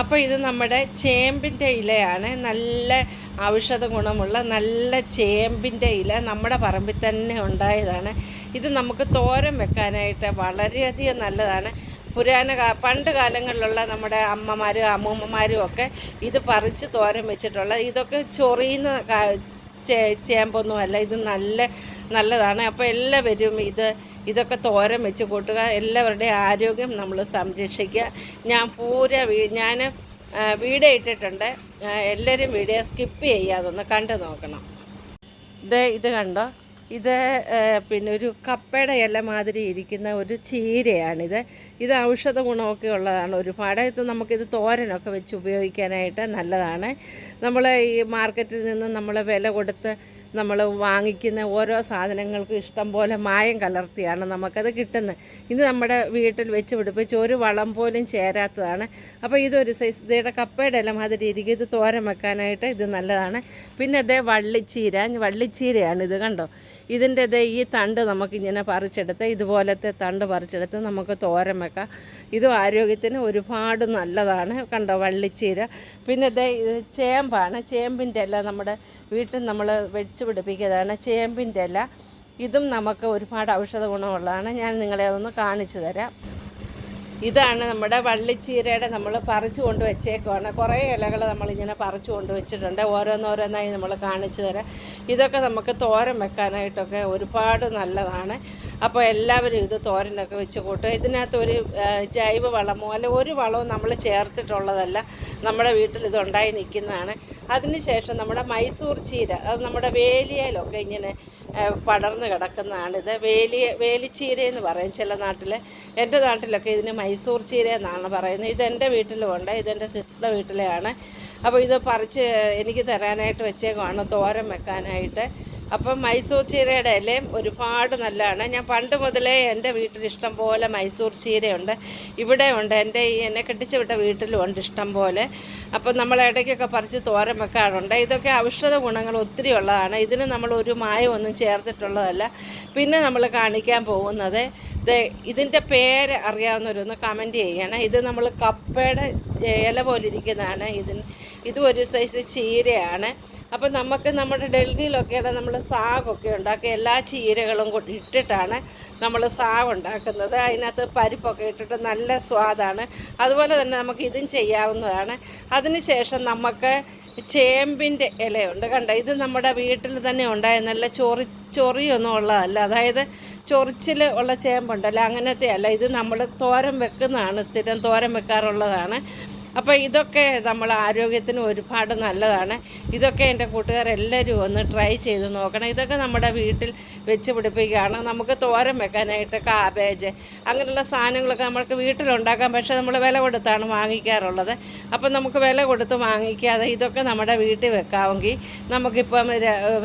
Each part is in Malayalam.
അപ്പോൾ ഇത് നമ്മുടെ ചേമ്പിന്റെ ഇലയാണ്. നല്ല ഔഷധ ഗുണമുള്ള നല്ല ചേമ്പിന്റെ ഇല നമ്മുടെ പറമ്പിൽ തന്നെ ഉണ്ടായതാണ്. ഇത് നമുക്ക് തോരൻ വെക്കാനായിട്ട് വളരെയധികം നല്ലതാണ്. പുരാന പണ്ട് കാലങ്ങളിലുള്ള നമ്മുടെ അമ്മമാരും അമ്മൂമ്മമാരും ഒക്കെ ഇത് പറിച്ച് തോരൻ വെച്ചിട്ടുള്ള ഇതൊക്കെ ചൊറിയുന്ന ചേമ്പൊന്നുമല്ല ഇത് നല്ല നല്ലതാണ്. അപ്പോൾ എല്ലാവരും ഇത് ഇതൊക്കെ തോരൻ വെച്ച് കൂട്ടുക. എല്ലാവരുടെയും ആരോഗ്യം നമ്മൾ സംരക്ഷിക്കുക. ഞാൻ പൂര ഞാൻ വീഡിയോ ഇട്ടിട്ടുണ്ട്. എല്ലാവരും വീഡിയോ സ്കിപ്പ് ചെയ്യാതൊന്ന് കണ്ടു നോക്കണം. ഇത് ഇത് കണ്ടോ? ഇത് പിന്നെ ഒരു കപ്പയുടെ ഇല മാതിരി ഇരിക്കുന്ന ഒരു ചീരയാണിത്. ഇത് ഔഷധ ഗുണമൊക്കെ ഉള്ളതാണ് ഒരുപാട്. ഇത് നമുക്കിത് തോരനൊക്കെ വെച്ച് ഉപയോഗിക്കാനായിട്ട് നല്ലതാണ്. നമ്മൾ ഈ മാർക്കറ്റിൽ നിന്ന് നമ്മൾ വില കൊടുത്ത് നമ്മൾ വാങ്ങിക്കുന്ന ഓരോ സാധനങ്ങൾക്കും ഇഷ്ടം പോലെ മായം കലർത്തിയാണ് നമുക്കത് കിട്ടുന്നത്. ഇത് നമ്മുടെ വീട്ടിൽ വെച്ച് പിടിപ്പിച്ച് ഒരു വളം പോലും ചേരാത്തതാണ്. അപ്പോൾ ഇതൊരു സൈസ് ഇതയുടെ കപ്പയുടെ ഇല മാതിരി ഇരിക്കും. ഇത് തോരൻ വെക്കാനായിട്ട് ഇത് നല്ലതാണ്. പിന്നെ അതേ വള്ളിച്ചീര വള്ളിച്ചീരയാണ് ഇത് കണ്ടോ? ഇതിന്റെ ഇത് ഈ തണ്ട് നമുക്കിങ്ങനെ പറിച്ചെടുത്ത് ഇതുപോലത്തെ തണ്ട് പറിച്ചെടുത്ത് നമുക്ക് തോരൻ വെക്കാം. ഇതും ആരോഗ്യത്തിന് ഒരുപാട് നല്ലതാണ് കണ്ടോ വള്ളിച്ചീര. പിന്നെ ഇത് ചേമ്പാണ്. ചേമ്പിന്റെ ഇല നമ്മുടെ വീട്ടിൽ നമ്മൾ വെച്ച് പിടിപ്പിക്കുന്നതാണ്. ചേമ്പിന്റെ ഇല. ഇതും നമുക്ക് ഒരുപാട് ഔഷധ ഗുണമുള്ളതാണ്. ഞാൻ നിങ്ങളെ ഒന്ന് കാണിച്ചു തരാം. ഇതാണ് നമ്മുടെ വള്ളിച്ചീരയുടെ നമ്മൾ പറിച്ചു കൊണ്ട് വെച്ചേക്കുവാണ്. കുറേ ഇലകൾ നമ്മളിങ്ങനെ പറിച്ചു കൊണ്ട് വെച്ചിട്ടുണ്ട്. ഓരോന്നോരോന്നായി നമ്മൾ കാണിച്ചു തരാം. ഇതൊക്കെ നമുക്ക് തോരൻ വെക്കാനായിട്ടൊക്കെ ഒരുപാട് നല്ലതാണ്. അപ്പോൾ എല്ലാവരും ഇത് തോരനൊക്കെ വെച്ച് കൂട്ടുക ഇതിനകത്ത് ഒരു ജൈവ വളമോ അല്ല ഒരു വളവും നമ്മൾ ചേർത്തിട്ടുള്ളതല്ല. നമ്മുടെ വീട്ടിൽ ഇതുണ്ടായി നിൽക്കുന്നതാണ്. അതിനുശേഷം നമ്മുടെ മൈസൂർ ചീര അത് നമ്മുടെ വേലിയയിലൊക്കെ ഇങ്ങനെ പടർന്നു കിടക്കുന്നതാണിത് വേലിയ വേലിച്ചീര എന്ന് പറയും ചില നാട്ടിൽ എന്റെ നാട്ടിലൊക്കെ ഇതിന് മൈസൂർ ചീര എന്നാണ് പറയുന്നത്. ഇതെന്റെ എന്റെ വീട്ടിലും ഉണ്ട് ഇതെന്റെ സിസ്റ്ററുടെ വീട്ടിലെയാണ്. അപ്പോൾ ഇത് പറിച്ച് എനിക്ക് തരാനായിട്ട് വെച്ചേക്കുവാണ് തോരം വെക്കാനായിട്ട്. അപ്പം മൈസൂർ ചീരയുടെ ഇലയും ഒരുപാട് നല്ലതാണ്. ഞാൻ പണ്ട് മുതലേ എന്റെ വീട്ടിൽ ഇഷ്ടം പോലെ മൈസൂർ ചീരയുണ്ട്. ഇവിടെ ഉണ്ട്. എന്റെ ഈ എന്നെ കെട്ടിച്ച് വിട്ട വീട്ടിലും ഉണ്ട് ഇഷ്ടം പോലെ. അപ്പം നമ്മൾ ഇടയ്ക്കൊക്കെ പറിച്ച് തോരൻ വെക്കാറുണ്ട്. ഇതൊക്കെ ഔഷധ ഗുണങ്ങൾ ഒത്തിരി ഉള്ളതാണ്. ഇതിന് നമ്മൾ ഒരു മായമൊന്നും ചേർത്തിട്ടുള്ളതല്ല. പിന്നെ നമ്മൾ കാണിക്കാൻ പോകുന്നത് ഇത് ഇതിന്റെ പേര് അറിയാവുന്നവരൊന്ന് കമന്റ് ചെയ്യണം. ഇത് നമ്മൾ കപ്പയുടെ ഇല പോലിരിക്കുന്നതാണ്. ഇതിന് ഇതും ഒരു സൈസ് ചീരയാണ്. അപ്പം നമുക്ക് നമ്മുടെ ഡൽഹിയിലൊക്കെയാണ് നമ്മൾ സാഗൊക്കെ ഉണ്ടാക്കി എല്ലാ ചീരകളും ഇട്ടിട്ടാണ് നമ്മൾ സാഗ് ഉണ്ടാക്കുന്നത് അതിനകത്ത് പരിപ്പൊക്കെ ഇട്ടിട്ട് നല്ല സ്വാദാണ്. അതുപോലെ തന്നെ നമുക്ക് ഇതും ചെയ്യാവുന്നതാണ്. അതിനുശേഷം നമുക്ക് ചേമ്പിന്റെ ഇലയുണ്ട്. കണ്ട ഇത് നമ്മുടെ വീട്ടിൽ തന്നെ ഉണ്ടായ നല്ല ചൊറി ചൊറിയൊന്നും ഉള്ളതല്ല. അതായത് ചൊറിച്ചിൽ ഉള്ള ചേമ്പുണ്ടല്ലോ അങ്ങനത്തെ അല്ല ഇത് നമ്മൾ തോരം വെക്കുന്നതാണ് സ്ഥിരം തോരം വെക്കാറുള്ളതാണ്. അപ്പോൾ ഇതൊക്കെ നമ്മൾ ആരോഗ്യത്തിന് ഒരുപാട് നല്ലതാണ്. ഇതൊക്കെ എന്റെ കൂട്ടുകാരെല്ലാവരും ഒന്ന് ട്രൈ ചെയ്ത് നോക്കണം. ഇതൊക്കെ നമ്മുടെ വീട്ടിൽ വെച്ച് പിടിപ്പിക്കുകയാണ്. നമുക്ക് തോരൻ വെക്കാനായിട്ട് കാബേജ് അങ്ങനെയുള്ള സാധനങ്ങളൊക്കെ നമ്മൾക്ക് വീട്ടിലുണ്ടാക്കാം. പക്ഷേ നമ്മൾ വില കൊടുത്താണ് വാങ്ങിക്കാറുള്ളത്. അപ്പം നമുക്ക് വില കൊടുത്ത് വാങ്ങിക്കാതെ ഇതൊക്കെ നമ്മുടെ വീട്ടിൽ വെക്കാമെങ്കിൽ നമുക്കിപ്പം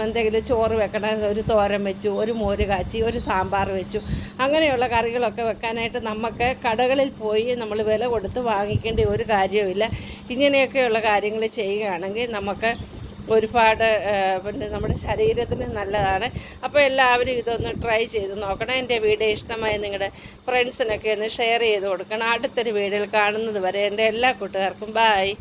എന്തെങ്കിലും ചോറ് വെക്കണം ഒരു തോരൻ വെച്ചു ഒരു മോര് കാച്ചി ഒരു സാമ്പാർ വെച്ചു അങ്ങനെയുള്ള കറികളൊക്കെ വെക്കാനായിട്ട് നമുക്ക് കടകളിൽ പോയി നമ്മൾ വില കൊടുത്ത് വാങ്ങിക്കേണ്ട ഒരു കാര്യവുമില്ല ഇങ്ങനെയൊക്കെയുള്ള കാര്യങ്ങൾ ചെയ്യുകയാണെങ്കിൽ നമുക്ക് ഒരുപാട് പിന്നെ നമ്മുടെ ശരീരത്തിന് നല്ലതാണ്. അപ്പോൾ എല്ലാവരും ഇതൊന്ന് ട്രൈ ചെയ്ത് നോക്കണം. എന്റെ വീഡിയോ ഇഷ്ടമായി നിങ്ങളുടെ ഫ്രണ്ട്സിനൊക്കെ ഒന്ന് ഷെയർ ചെയ്ത് കൊടുക്കണം. അടുത്തൊരു വീഡിയോയിൽ കാണുന്നത് വരെ എന്റെ എല്ലാ കൂട്ടുകാർക്കും ബായ്